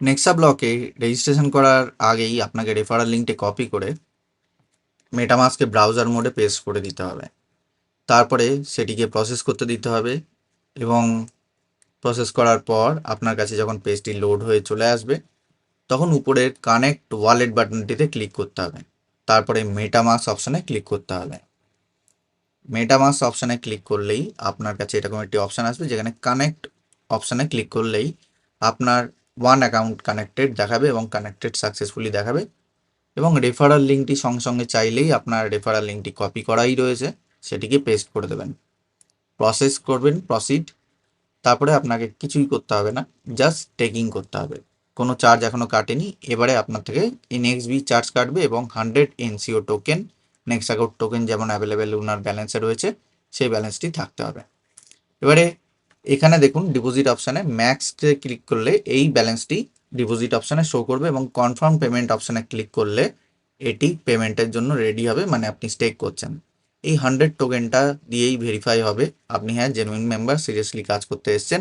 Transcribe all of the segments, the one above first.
নেক্সা ব্লকে রেজিস্ট্রেশন করার আগেই আপনাকে রেফারাল লিঙ্কটি কপি করে মেটামাস্কে ব্রাউজার মোডে পেস্ট করে দিতে হবে। তারপরে সেটিকে প্রসেস করতে দিতে হবে এবং প্রসেস করার পর আপনার কাছে যখন পেজটি লোড হয়ে চলে আসবে, তখন উপরের কানেক্ট ওয়ালেট বাটনটিতে ক্লিক করতে হবে। তারপরে মেটামাস অপশানে ক্লিক করতে হবে। মেটামাস অপশানে ক্লিক করলেই আপনার কাছে এরকম একটি অপশান আসবে যেখানে কানেক্ট অপশানে ক্লিক করলেই আপনার ওয়ান অ্যাকাউন্ট কানেক্টেড দেখাবে এবং কানেক্টেড সাকসেসফুলি দেখাবে এবং রেফারাল লিঙ্কটি সঙ্গে সঙ্গে চাইলেই আপনার রেফারাল লিঙ্কটি কপি করাই রয়েছে, সেটিকে পেস্ট করে দেবেন। প্রসেস করবেন প্রসিড তারপরে আপনাকে কিছুই করতে হবে না জাস্ট টেকিং করতে হবে। কোনো চার্জ এখনও কাটেনি, এবারে আপনার থেকে এনএক্সবি চার্জ কাটবে এবং hundred NCO token account token যেমন অ্যাভেলেবেল ওনার ব্যালেন্সে রয়েছে, সেই ব্যালেন্সটি থাকতে হবে। এবারে এখানে দেখুন ডিপোজিট অপশানে ম্যাক্সে ক্লিক করলে এই ব্যালেন্সটি ডিপোজিট অপশানে শো করবে এবং কনফার্ম পেমেন্ট অপশানে ক্লিক করলে এটি পেমেন্টের জন্য রেডি হবে মানে আপনি স্টেক করছেন। এই হান্ড্রেড টোকেনটা দিয়েই ভেরিফাই হবে। আপনি হ্যাঁ জেনুইন মেম্বার সিরিয়াসলি কাজ করতে এসছেন।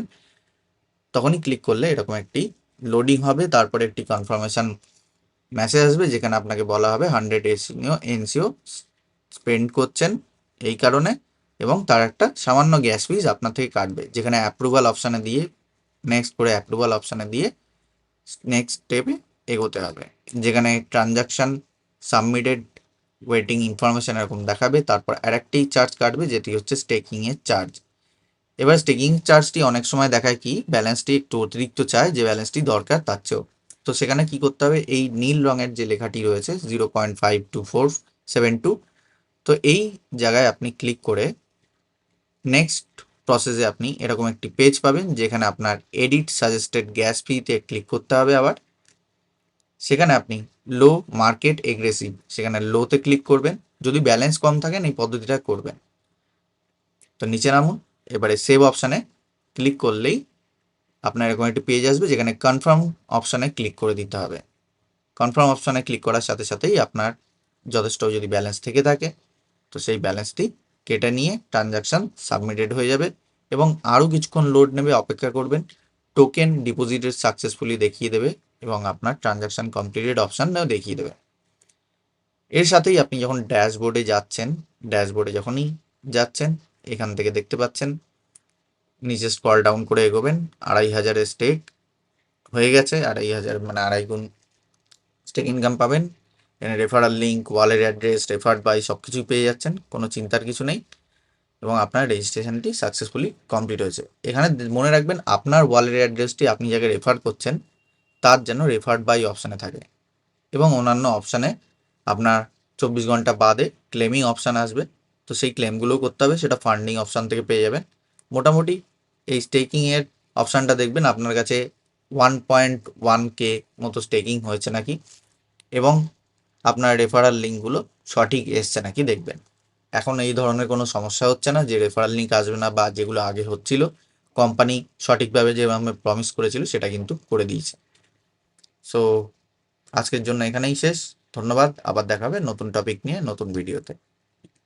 তখনই ক্লিক করলে এরকম একটি লোডিং হবে, তারপরে একটি কনফার্মেশন মেসেজ আসবে, যেখানে আপনাকে বলা হবে হান্ড্রেড এসিও, এনসিও স্পেন্ড করছেন। এই কারণে এবং তার একটা সামান্য গ্যাস ফিজ আপনার থেকে কাটবে। যেখানে অ্যাপ্রুভাল অপশানে দিয়ে নেক্সট করে অ্যাপ্রুভাল অপশানে দিয়ে নেক্সট স্টেপে এগোতে হবে। যেখানে ট্রানজাকশান সাবমিটেড ওয়েটিং ইনফরমেশন এরকম দেখাবে, তারপর আর আরেকটি চার্জ কাটবে, যেটি হচ্ছে স্টেকিংয়ের চার্জ এবার স্টেকিং চার্জটি অনেক সময় দেখায় কি ব্যালেন্সটি একটু অতিরিক্ত চায়, যে ব্যালেন্সটি দরকার তার চেয়েও। তো সেখানে কি করতে হবে, এই নীল রঙের যে লেখাটি রয়েছে zero point five two four seven two তো এই জায়গায় আপনি ক্লিক করে নেক্সট প্রসেসে আপনি এরকম একটি পেজ পাবেন, যেখানে আপনার এডিট সাজেস্টেড গ্যাস ফিতে ক্লিক করতে হবে আবার। সেখানে আপনি লো মার্কেট এগ্রেসিভ সেখানে লোতে ক্লিক করবেন। যদি ব্যালেন্স কম থাকেন, এই পদ্ধতিটা করবেন। তো নিচে নামুন, এবারে সেভ অপশানে ক্লিক করলেই আপনার এরকম একটি পেজ আসবে, যেখানে কনফার্ম অপশানে ক্লিক করে দিতে হবে। কনফার্ম অপশানে ক্লিক করার সাথে সাথেই আপনার যথেষ্ট যদি ব্যালেন্স থেকে থাকে, তো সেই ব্যালেন্সটি কেটে নিয়ে ট্রানজাকশান সাবমিটেড হয়ে যাবে এবং আরও কিছুক্ষণ লোড নেবে, অপেক্ষা করবেন। টোকেন ডিপোজিটেড সাকসেসফুলি দেখিয়ে দেবে এবং আপনার ট্রানজাকশান কমপ্লিটেড অপশানও দেখিয়ে দেবে। এর সাথেই আপনি যখন ড্যাশবোর্ডে যাচ্ছেন ড্যাশবোর্ডে যখনই যাচ্ছেন, এখান থেকে দেখতে পাচ্ছেন, নিচে স্ক্রল ডাউন করে এগোবেন, আড়াই হাজারের স্টেক হয়ে গেছে, আড়াই হাজার মানে আড়াই গুণ স্টেক ইনকাম পাবেন। এখানে রেফারাল লিঙ্ক ওয়ালের অ্যাড্রেস রেফার্ড বাই সব কিছুই পেয়ে যাচ্ছেন, কোনো চিন্তার কিছু নেই। এবং আপনার রেজিস্ট্রেশনটি সাকসেসফুলি কমপ্লিট হয়েছে। এখানে মনে রাখবেন, আপনার ওয়ালের অ্যাড্রেসটি আপনি যাকে রেফার করছেন, তার যেন রেফার্ড বাই অপশানে থাকে। এবং অন্যান্য অপশানে আপনার চব্বিশ ঘণ্টা বাদে ক্লেমিং অপশান আসবে। তো সেই ক্লেমগুলোও করতে হবে, সেটা ফান্ডিং অপশান থেকে পেয়ে যাবেন। মোটামুটি এই স্টেকিংয়ের অপশানটা দেখবেন, আপনার কাছে ওয়ান পয়েন্ট ওয়ান কে মতো স্টেকিং হয়েছে নাকি। এবং আপনার রেফারাল লিঙ্কগুলো সঠিক এসছে নাকি দেখবেন। এখন এই ধরনের কোনো সমস্যা হচ্ছে না, যে রেফারাল লিঙ্ক আসবে না বা যেগুলো আগে হচ্ছিল কোম্পানি সঠিকভাবে যে আমি প্রমিস করেছিল সেটা কিন্তু করে দিয়েছে। সো আজকের জন্য এখানেই শেষ। ধন্যবাদ। আবার দেখাবে নতুন টপিক নিয়ে নতুন ভিডিওতে